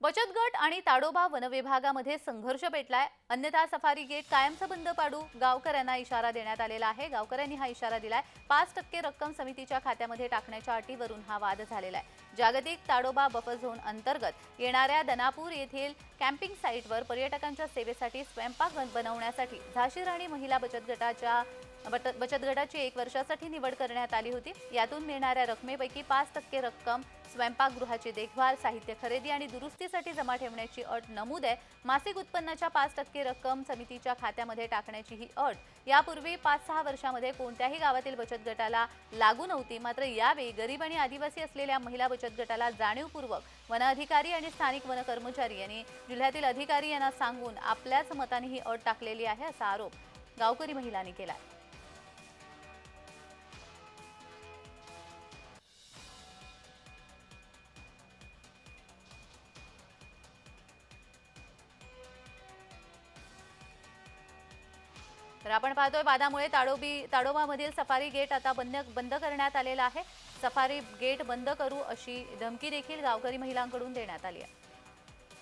बचत गट आणि ताडोबा वनविभागामध्ये संघर्ष पेटलाय. अन्यथा सफारी गेट कायमचं बंद पाडू गावकऱ्यांना इशारा देण्यात आलेला आहे. गावकऱ्यांनी हा इशारा दिलाय. पाच टक्के रक्कम समितीच्या खात्यामध्ये टाकण्याच्या अटीवरून हा वाद झालेला आहे. जागतिक ताडोबा बफर झोन अंतर्गत येणाऱ्या दनापूर येथील कॅम्पिंग साईटवर पर्यटकांच्या सेवेसाठी स्वयंपाक बनवण्यासाठी झाशी राणी महिला बचत गटाच्या बचत गटाची एक वर्षासाठी निवड करण्यात आली होती. यातून मिळणाऱ्या रकमेपैकी पाच टक्के रक्कम स्वयंपाकगृहाची देखभाल साहित्य खरेदी आणि दुरुस्तीसाठी जमा ठेवण्याची अट नमूद आहे. मासिक उत्पन्नाच्या पाच टक्के रक्कम समितीच्या खात्यामध्ये टाकण्याची ही अट. यापूर्वी पाच सहा वर्षामध्ये कोणत्याही गावातील बचत गटाला लागू नव्हती. मात्र यावेळी गरीब आणि आदिवासी असलेल्या महिला बचत गटाला जाणीवपूर्वक वन अधिकारी आणि स्थानिक वन कर्मचारी यांनी जिल्ह्यातील अधिकारी यांना सांगून आपल्याच मताने ही अट टाकलेली आहे असा आरोप गावकरी महिलांनी केला तर आपण पाहतोय वादामुळे ताडोबी ताडोबामधील सफारी गेट आता बंद बंद करण्यात आलेला आहे. सफारी गेट बंद करू अशी धमकी देखील गावकरी महिलांकडून देण्यात आली आहे.